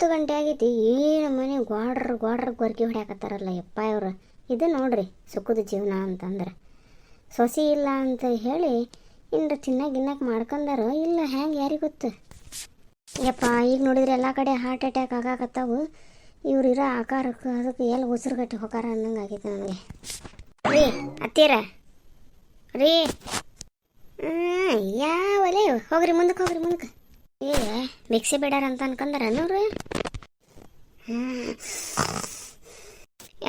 ಹತ್ತು ಗಂಟೆ ಆಗೈತಿ ಏನು ಮನೆ ಗ್ವಾಡ್ರ್ ಗ್ವಾಡ್ರ ಗೊರ್ಗಿ ಹೊಡ್ಯಾಕತ್ತಾರಲ್ಲ ಯಪ್ಪ ಇವರು. ಇದು ನೋಡ್ರಿ ಸುಖದ ಜೀವನ ಅಂತಂದ್ರೆ. ಸೊಸಿ ಇಲ್ಲ ಅಂತ ಹೇಳಿ ಇನ್ನು ತಿನ್ನಕ್ಕೆ ಗಿನ್ನಕ್ಕೆ ಮಾಡ್ಕೊಂಡಾರ ಇಲ್ಲ ಹ್ಯಾಂಗೆ ಯಾರಿಗೆ ಗೊತ್ತು? ಯಪ್ಪ, ಈಗ ನೋಡಿದ್ರೆ ಎಲ್ಲ ಕಡೆ ಹಾರ್ಟ್ ಅಟ್ಯಾಕ್ ಆಗಾಕತ್ತಾವು. ಇವ್ರು ಇರೋ ಆಕಾರಕ್ಕೆ ಅದಕ್ಕೆ ಎಲ್ಲಿ ಉಸಿರು ಕಟ್ಟಿ ಹೋಗಾರ ಅನ್ನಂಗೆ ಆಗೈತೆ ನನಗೆ. ರೀ ಹತ್ತೀರ ರೀ. ಯಾವ ಯಾವಲೇ ಹೋಗ್ರಿ ಮುಂದಕ್ಕೆ ಹೋಗ್ರಿ ಮುಂದಕ್ಕೆ ಏ ಮಿಕ್ಸಿ ಬೇಡಾರ ಅಂತ ಅನ್ಕೊಂಡಾರ ಅನ್ನೋರು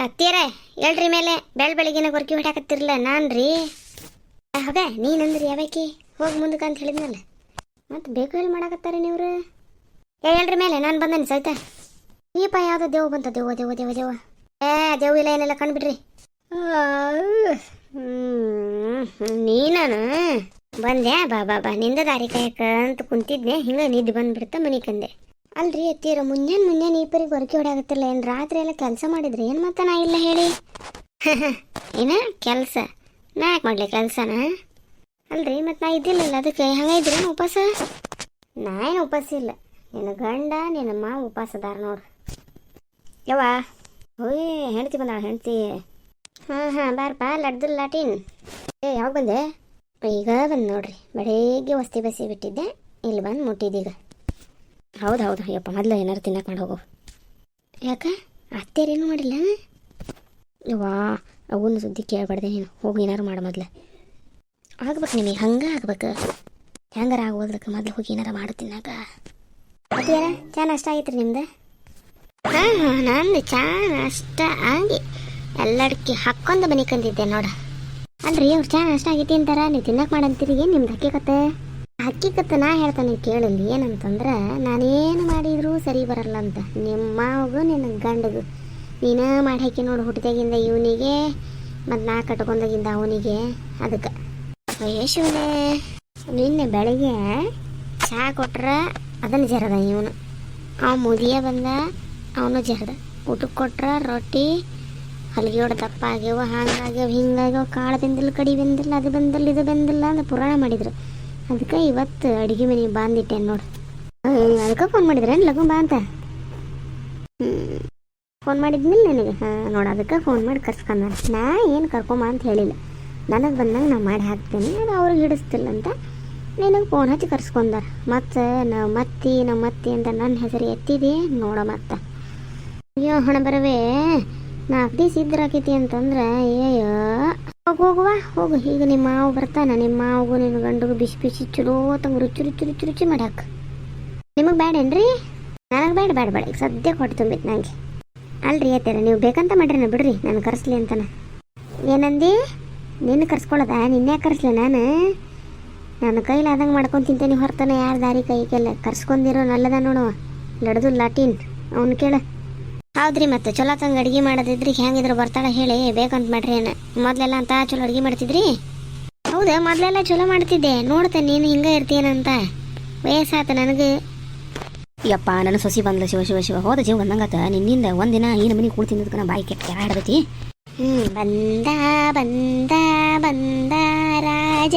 ಅತ್ತೀರ ಹೇಳ್ರಿ ಮೇಲೆ, ಬೆಳ್ ಬೆಳಿಗ್ಗೆನ ಗೊರ್ಕಿ ಹೊಡ್ಯಾಕತ್ತಿರ್ಲ ನಾನ್ ರೀ ಹೋಗ ನೀನಂದ್ರಿ ಯಾವಾಕಿ ಹೋಗಿ ಮುಂದಕ್ಕೆ ಅಂತ ಹೇಳಿದ್ನಲ್ಲ. ಮತ್ತೆ ಬೇಕು ಹೇಳಿ ಮಾಡಾಕತ್ತಾರೆ ನೀವ್ರು? ಏ, ಹೇಳ್ರಿ ಮೇಲೆ, ನಾನು ಬಂದೇನಿ ಸೈತ ನೀಪ ಯಾವುದೋ ದೇವ್ ಬಂತ ದೇವ ದೇವ ದೇವ ದೇವ ಏ ದೇವ್ ಇಲ್ಲ, ಏನೆಲ್ಲ, ಕಂಡ್ಬಿಡ್ರಿ. ನೀನಾನ? ಬಂದ್ಯಾ ಬಾ ಬಾ ಬಾ. ನಿಂದ ದಾರಿ ಕಾಯಕ ಅಂತ ಕುಂತಿದ್ನೆ ಹಿಂಗ ನಿದ್ದೆ ಬಂದ್ಬಿಡ್ತ ಮನಿ ಕಂದೆ. ಅಲ್ರಿ ಎತ್ತೀರ ಮುಂಜಾನೆ ಮುಂಜಾನೆ ಈ ಪರಿ ಗೊರಕೆ ಏನು? ರಾತ್ರಿ ಎಲ್ಲ ಕೆಲಸ ಮಾಡಿದ್ರಿ ಏನು ಮತ್ತೆ ನಾ ಇಲ್ಲ ಹೇಳಿ? ಏನ ಕೆಲಸ? ನಾ ಯಾಕೆ ಮಾಡ್ಲಿ ಕೆಲಸನ? ಅಲ್ರಿ ಮತ್ತೆ ನಾ ಇದ್ದಿಲ್ಲಲ್ಲ ಅದಕ್ಕೆ. ಹಂಗ ಇದ್ರಿ ಉಪವಾಸ? ನಾ ಏನು ಉಪವಾಸ ಇಲ್ಲ. ನಿನ್ನ ಗಂಡ, ನಿನ್ನ ಮಾ ಉಪವಾಸ ಅದಾರ ನೋಡು ಯವ್ವ? ಓಯ್, ಹೆಂಡ್ತಿ ಬಂದಾಳ ಹೆಂಡ್ತಿ. ಹಾಂ ಹಾಂ, ಬಾರಪ್ಪ ಲಡ್ದು ಲಾಟಿನ್. ಏ, ಯಾವಾಗ ಬಂದೆ? ಈಗ ಬಂದು ನೋಡ್ರಿ. ಬೆಳಗ್ಗೆ ವಸ್ತಿ ಬಸಿ ಬಿಟ್ಟಿದ್ದೆ. ಇಲ್ಲಿ ಬಂದು ಮುಟ್ಟಿದ್ದೀಗ ಹೌದು ಹೌದು. ಅಯ್ಯಪ್ಪ ಮೊದಲು ಏನಾರು ತಿನ್ನಕ್ಕೆ ಮಾಡಿ ಹೋಗೋ. ಯಾಕೆ? ಅತ್ತೇರೇನು ಮಾಡಿಲ್ಲ? ವಾ ಅವನ ಸುದ್ದಿ ಕೇಳಬಾರ್ದೆ ನೀನು. ಹೋಗಿ, ಏನಾರು ಮಾಡು ಮೊದ್ಲು. ಆಗ್ಬೇಕು ನಿಮಗೆ. ಹಂಗೆ ಆಗ್ಬೇಕು. ಹೆಂಗಾರ ಆಗೋದಕ್ಕೆ ಮೊದ್ಲು ಹೋಗಿ ಏನಾರು ಮಾಡು ತಿನ್ನಾಕ. ಅತ್ತೇರ ಚಾ ನಷ್ಟ ಆಗೈತ್ರಿ ನಿಮ್ದು? ಹಾಂ ಹಾಂ, ನಂದು ಚಾ ನಷ್ಟ ಆಗಿ ಎಲ್ಲಡಕ್ಕೆ ಹಾಕ್ಕೊಂಡು ಮನೆ ಕಂದಿದ್ದೆ ನೋಡ. ಅಲ್ರಿ, ಅವ್ರು ಚಾ ಅಷ್ಟ ಆಗೈತಿ ಅಂತಾರ, ನೀವು ತಿನ್ನಕ್ ಮಾಡಂತೀರಿ ಏನು ನಿಮ್ದು ಹಕ್ಕಿಕತ್ತೆ ಕತೆ? ನಾ ಹೇಳ್ತಾನೆ ಕೇಳಲಿ ಏನಂತಂದ್ರೆ ನಾನೇನು ಮಾಡಿದ್ರು ಸರಿ ಬರಲ್ಲ ಅಂತ. ನಿಮ್ಮ ನಿನ್ನ ಗಂಡಗು. ನೀನು ಮಾಡಿ ಹಾಕಿ ನೋಡು ಹುಟ್ಟಿದಾಗಿಂದ ಇವನಿಗೆ, ಮತ್ತು ನಾ ಕಟ್ಕೊಂಡಾಗಿಂದ ಅವನಿಗೆ, ಅದಕ್ಕೆ. ಯೇಶುವನೇ ನಿನ್ನೆ ಬೆಳಿಗ್ಗೆ ಚಹಾ ಕೊಟ್ರೆ ಅದನ್ನು ಜರದ ಇವನು. ಅವ ಮುದಿಯ ಬಂದ, ಅವನು ಜರದ. ಊಟಕ್ಕೆ ಕೊಟ್ರ ರೊಟ್ಟಿ ಹಲ್ಗೆ ಹೊಡೆ ದಪ್ಪ ಆಗ್ಯಾವ ಹಂಗಾಗ್ಯಾವ, ಹಿಂಗಾಗ್ಯಾವ ಕಾಳು ಬೆಂದಿಲ್ಲ ಕಡಿ ಬೆಂದಿಲ್ಲ, ಅದು ಬೆಂದಿಲ್ಲ, ಇದು ಬೆಂದಿಲ್ಲ ಅಂತ ಪುರಾಣ ಮಾಡಿದ್ರು. ಅದಕ್ಕೆ ಇವತ್ತು ಅಡುಗೆ ಮನೆ ಬಾಂದಿಟ್ಟೆ ನೋಡು. ಅದಕ್ಕೆ ಫೋನ್ ಮಾಡಿದ್ರೇನು ಲಘು ಬಾ ಅಂತ. ಫೋನ್ ಮಾಡಿದ್ಮೇಲೆ ನನಗೆ. ಹಾಂ, ನೋಡು, ಅದಕ್ಕೆ ಫೋನ್ ಮಾಡಿ ಕರ್ಸ್ಕೊಂಡ ನಾ ಏನು ಕರ್ಕೊಂಬ ಅಂತ ಹೇಳಿಲ್ಲ. ನನಗೆ ಬಂದಂಗೆ ನಾ ಮಾಡಿ ಹಾಕ್ತೀನಿ, ಅದು ಅವ್ರಿಗೆ ಹಿಡಿಸ್ತಿಲ್ಲ ಅಂತ ನಿನಗೆ ಫೋನ್ ಹಚ್ಚಿ ಕರ್ಸ್ಕೊಂಡಾರ ಮತ್ತು ನಾವು ಮತ್ತಿ ನಮ್ಮ ಮತ್ತಿ ಅಂತ ನನ್ನ ಹೆಸರು ಎತ್ತಿದೆ ನೋಡ ಮತ್ತೆ ಅಯ್ಯೋ, ಹಣ ಬರವೇ. ನಾಲ್ಕು ದಿವಸ ಇದ್ರಾಕೈತಿ ಅಂತಂದ್ರೆ, ಅಯ್ಯಯ್ಯೋ. ಹೋಗಿ ಹೋಗುವ ಹೋಗು ಈಗ ನಿಮ್ಮ ಮಾವು ಬರ್ತಾನೆ ನಿಮ್ಮ ಮಾವಗೂ ನಿನ್ನ ಗಂಡಗೂ ಬಿಸಿ ಬಿಸಿ, ಚಲೋ ತಂಗ ರುಚಿ ರುಚಿ ರುಚಿ ರುಚಿ ಮಾಡಾಕ. ನಿಮಗೆ ಬೇಡೇನ್ರಿ ನನಗೆ ಬೇಡ ಬೇಡ ಬೇಡ ಈಗ ಸದ್ಯಕ್ಕೆ ಹೊಟ್ಟೆ ತುಂಬಿತ್ತು ನನಗೆ ಅಲ್ರಿ ಅತ್ತೀರ, ನೀವು ಬೇಕಂತ ಮಾಡ್ರಿ ಬಿಡ್ರಿ ನಾನು ಕರೆಸ್ಲಿ ಅಂತನ. ಏನಂದಿ? ನಿನ್ನ ಕರ್ಸ್ಕೊಳ್ಳೋದ ನಿನ್ನೆ ಕರೆಸ್ಲಿ ನಾನು? ನನ್ನ ಕೈಲಾದಂಗೆ ಮಾಡ್ಕೊಂಡು ತಿಂತೇನೆ ಹೊರತನ ಯಾರು ದಾರಿ ಕೈಗೆಲ್ಲ. ಕರ್ಸ್ಕೊಂಡಿರೋ ನಲ್ಲದ ನೋಡುವ ಲಡ್ದು ಲಾಟಿನ್. ಅವ್ನು ಕೇಳ. ಹೌದ್ರಿ ಮತ್ತೆ ಚಲೋ ತಂಗ ಅಡುಗೆ ಮಾಡೋದಿದ್ರಿ ಹೆಂಗಿದ್ರು ಬರ್ತಾಳ ಹೇಳಿ ಬೇಕಂತ ಮಾಡ್ರಿ ಏನ. ಮೊದಲೆಲ್ಲ ಅಂತ ಚಲೋ ಅಡುಗೆ ಮಾಡ್ತಿದ್ರಿ? ಹೌದಾ ಮೊದಲೆಲ್ಲ ಚಲೋ ಮಾಡ್ತಿದ್ದೆ. ನೋಡ್ತೆ ನೀನು ಹಿಂಗೆ ಇರ್ತೀನಂತ ವಯಸ್ಸಾತ ನನಗೆ. ಯಪ್ಪ ನನ್ನ ಸೊಸಿ ಬಂದ್ಲ ಶಿವ ಶಿವ ಶಿವ. ಹೋದ ಜೀವ ಬಂದಂಗತ್ತ ನಿನ್ನಿಂದ ಒಂದಿನ ಈ ಮನೆ ಕೂಡ್ ತಿಂದದ್ಕ ನಾ ಬಾಯಿ ಕೆಟ್ಟ ಕೆರ ಹಿಡ್ದೈತಿ ಹ್ಮ್ ಬಂದ ಬಂದ ಬಂದ ರಾಜ.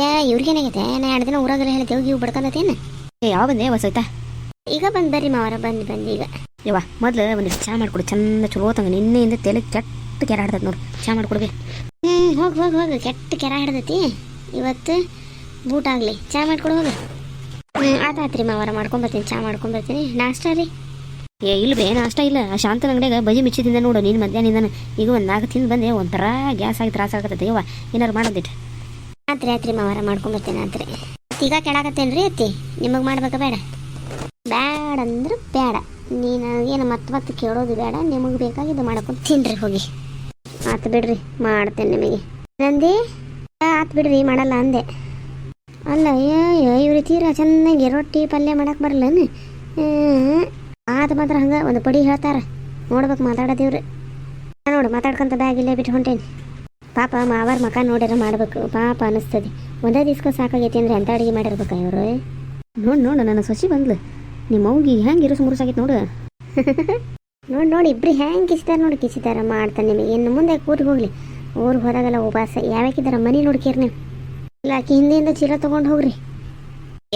ಯಾ ಇವ್ರಿಗೇನಾಗೈತೆ ನಾ ಎರಡು ದಿನ ಊರಾಗೆಲ್ಲ ಹೇಳ್ತೇವೆ ಇವು ಬಡ್ಕೊಂಡತೇನು ಯಾವ ಬಂದೆ ವಸೈತ ಈಗ ಬಂದ್ ಬರ್ರಿ ಮಾವರ ಬಂದು ಬಂದು ಈಗ. ಯವ್ವ, ಮೊದ್ಲು ಒಂದಿಷ್ಟು ಚಾ ಮಾಡ್ಕೊಡು, ಚಂದ ಚಲೋ ತಂಗ ನಿನ್ನೆಯಿಂದ ತಲೆ ಕೆಟ್ಟ ಕೆರ ಹಿಡ್ದೈತಿ ನೋಡು. ಚಾ ಮಾಡ್ಕೊಡ್ಬೇ. ಹ್ಞೂ ಹೋಗಿ ಹೋಗಿ ಹೋಗಿ. ಕೆಟ್ಟ ಕೆರ ಹಿಡ್ದೈತಿ ಇವತ್ತು ಬೂಟ್ ಆಗಲಿ. ಚಾ ಮಾಡ್ಕೊಡು, ಹೋಗಿ. ಹ್ಮ್ ಆತಾತ್ರಿ ಮಾವರ. ಮಾಡ್ಕೊಂಬರ್ತೀನಿ ಚಾ ಮಾಡ್ಕೊಂಬರ್ತೀನಿ ನಾಷ್ಟ ರೀ? ಏ, ಇಲ್ಲ ಬೇ, ನಾಷ್ಟ ಇಲ್ಲ. ಆ ಶಾಂತನ ಅಂಗಡಿಯಾಗ ಬಜಿ ಮಿಚ್ಚಿ ತಿಂದ ನೋಡು ನೀನು ಮಧ್ಯಾಹ್ನದಿಂದ ಈಗ ಒಂದು ನಾಲ್ಕು ತಿಂದು ಬಂದೆ, ಒಂಥರ ಗ್ಯಾಸ್ ಆಗಿ ತ್ರಾಸ ಆಗತ್ತೈತೆ ಯವ್ವ, ಏನಾರು ಮಾಡೋದಿಟ್ಟು ಆತ್ರಿ ಆತ್ರಿ ಮಾವರ. ಮಾಡ್ಕೊಂಬರ್ತೀನಿ ಆತ್ರಿ ಈಗ ಕೆಳಾಕತ್ತೇನ್ರಿ ಅತ್ತಿ? ನಿಮಗೆ ಮಾಡ್ಬೇಕಾ ಬೇಡ? ಬೇಡ ಅಂದ್ರೆ ಬೇಡ ನೀನು ಏನು ಮತ್ತೆ ಮತ್ತೆ ಕೇಳೋದು ಬೇಡ, ನಿಮಗೆ ಬೇಕಾಗಿದ್ದು ಮಾಡ್ಕೊಂಡು ತಿನ್ರಿ, ಹೋಗಿ. ಆತು ಬಿಡ್ರಿ, ಮಾಡ್ತೇನೆ ನಿಮಗೆ. ನಂದಿ? ಆತು ಬಿಡ್ರಿ, ಮಾಡಲ್ಲ ಅಂದೆ. ಅಲ್ಲ ಅಯ್ಯೋ ಇವ್ರು ತೀರಾ ಚೆನ್ನಾಗಿ ರೊಟ್ಟಿ ಪಲ್ಯ ಮಾಡಕ್ಕೆ ಬರಲ್ಲನು ಆತು ಮಾತ್ರ ಹಂಗೆ ಒಂದು ಪಡಿ ಹೇಳ್ತಾರೆ. ನೋಡ್ಬೇಕು ಮಾತಾಡೋದಿವ್ರಿ. ನೋಡು, ಮಾತಾಡ್ಕೊಂತ ಬ್ಯಾಗ್ ಇಲ್ಲೇ ಬಿಟ್ಟು ಹೊಂಟೇನಿ. ಪಾಪ, ಮಾವಾರ ಮಕ ನೋಡ್ಯಾರ ಮಾಡ್ಬೇಕು. ಪಾಪ ಅನಿಸ್ತದೆ. ಒಂದೇ ದಿವ್ಸಕ್ಕೆ ಸಾಕಾಗೈತಿ ಅಂದ್ರೆ ಎಂಥ ಅಡುಗೆ ಮಾಡಿರ್ಬೇಕು ಇವರು? ನೋಡು ನೋಡು, ನನ್ನ ಸೊಸಿ ಬಂದ್ಲು. ನಿಮ್ಮ ಅವ್ಗೆ ಹೆಂಗೆ ಇರೋ ನೋಡು. ನೋಡಿ ನೋಡಿ, ಇಬ್ರು ಹೆಂಗೆ ಕಿಸಿದಾರ ನೋಡಿ, ಕಿಸಿದಾರ ಮಾಡ್ತಾನೆ ನಿಮಗೆ. ಇನ್ನು ಮುಂದೆ ಕೂತು ಹೋಗ್ಲಿ. ಊರಿಗೆ ಹೋದಾಗಲ್ಲ ಉಪವಾಸ ಯಾವ್ಯಾಕಿದಾರ ಮನೆ ನೋಡ್ಕೇರಿ ನೀವು ಇಲ್ಲ, ಆಕೆ ಹಿಂದೆಯಿಂದ ಚೀಲ ತೊಗೊಂಡು ಹೋಗ್ರಿ.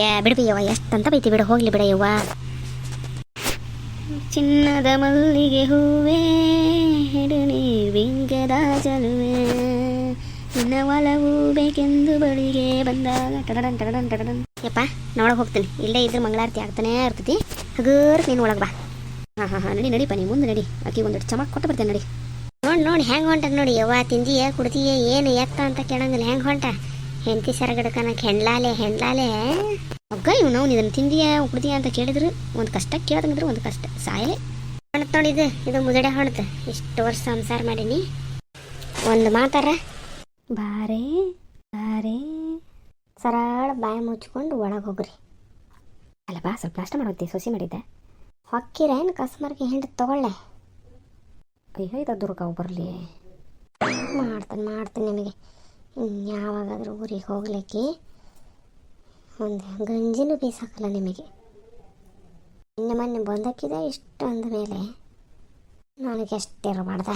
ಏ ಬಿಡ್ಬಿ ಯವ್ವ, ಎಷ್ಟಂತ ಬೈತಿ ಬಿಡು, ಹೋಗ್ಲಿ ಬಿಡ ಯವ್ವ. ಚಿನ್ನದ ಮಲ್ಲಿಗೆ ಹೂವೇ, ಹಿಡು ವಿಂಗದ ಚಲುವೆ ನಿನ್ನ ಒಲವು ಬೇಕೆಂದು ಬಳಿಗೆ ಬಂದಾಗ ಟಡಡನ್ ಟಡಡನ್ ಟಡಡನ್ ಯಪ್ಪ, ನೋಡಕ್ ಹೋಗ್ತೀನಿ. ಇಲ್ಲೇ ಇದ್ರೆ ಮಂಗಳಾರತಿ ಆಗ್ತಾನೆ ಇರ್ತೈತಿ. ಹಗರ್ ನೀನು ಒಳಗೆ ಬಾ. ಹಾಂ ಹಾಂ ಹಾಂ, ನಡಿ ನಡಿಪ ನೀ ಮುಂದೆ ನಡಿ. ಆಕಿ ಒಂದು ಚಮಕ್ ಕೊಟ್ಟು ಬರ್ತೇನೆ ನಡಿ. ನೋಡಿ ನೋಡಿ, ಹೆಂಗೆ ಹೊಂಟದ ನೋಡಿ. ಯವ್ವ, ತಿಂದಿಯ ಕುಡ್ತೀಯ ಏನು ಎತ್ತ ಅಂತ ಕೇಳಂಗಿಲ್ಲ. ಹೆಂಗೆ ಹೊಂಟ? ಹೆಂಡತಿ ಸರಗಡಕನ, ಹೆಣ್ಲಾಲೆ ಹೆಣ್ಲಾಲೆ. ಅಗ್ಗ ಇವ್ ನಾವು ಇದನ್ನು ತಿಂದಿಯ ಕುಡ್ದಿಯ ಅಂತ ಕೇಳಿದ್ರು. ಒಂದು ಕಷ್ಟ ಕೇಳ್ದಂಗಿದ್ರು, ಒಂದು ಕಷ್ಟ. ಸಾಯಲೆ. ಹೊಣತ್ ನೋಡಿ ಇದು. ಇದು ಮುದಡೆ ಹೊಣತ್ ಇಷ್ಟು ವರ್ಷ ಸಂಸಾರ ಮಾಡೀನಿ. ಒಂದು ಮಾತಾರ ಬಾರೇ ಬಾರೇ. ಸರಳ ಬಾಯಿ ಮುಚ್ಕೊಂಡು ಒಳಗೆ ಹೋಗ್ರಿ. ಅಲ್ಲ ಬಾ, ಸ್ವಲ್ಪ ನಾಷ್ಟ ಮಾಡೋತಿ ಸೊಸಿ ಮಾಡಿದ್ದೆ. ಹೊಕ್ಕಿರೇನು ಕಸ್ಮರ್ಗೆ ಹಿಂಡಿ ತಗೊಳ್ಳೆ? ಅಯ್ಯೋ, ಇದು ದುರ್ಗಾವ್ ಬರಲಿ. ಮಾಡ್ತಾನೆ, ಮಾಡ್ತೀನಿ ನಿನಗೆ. ಯಾವಾಗಾದ್ರೂ ಊರಿಗೆ ಹೋಗ್ಲಿಕ್ಕೆ ಒಂದು ಗಂಜಿನೂ ಬೀಸಾಕಲ್ಲ ನಿಮಗೆ. ನಿನ್ನೆ ಮೊನ್ನೆ ಬಂದಕ್ಕಿದೆ ಇಷ್ಟು ಅಂದ ಮೇಲೆ. ನನಗೆ ಎಷ್ಟಿರಬಾರ್ದ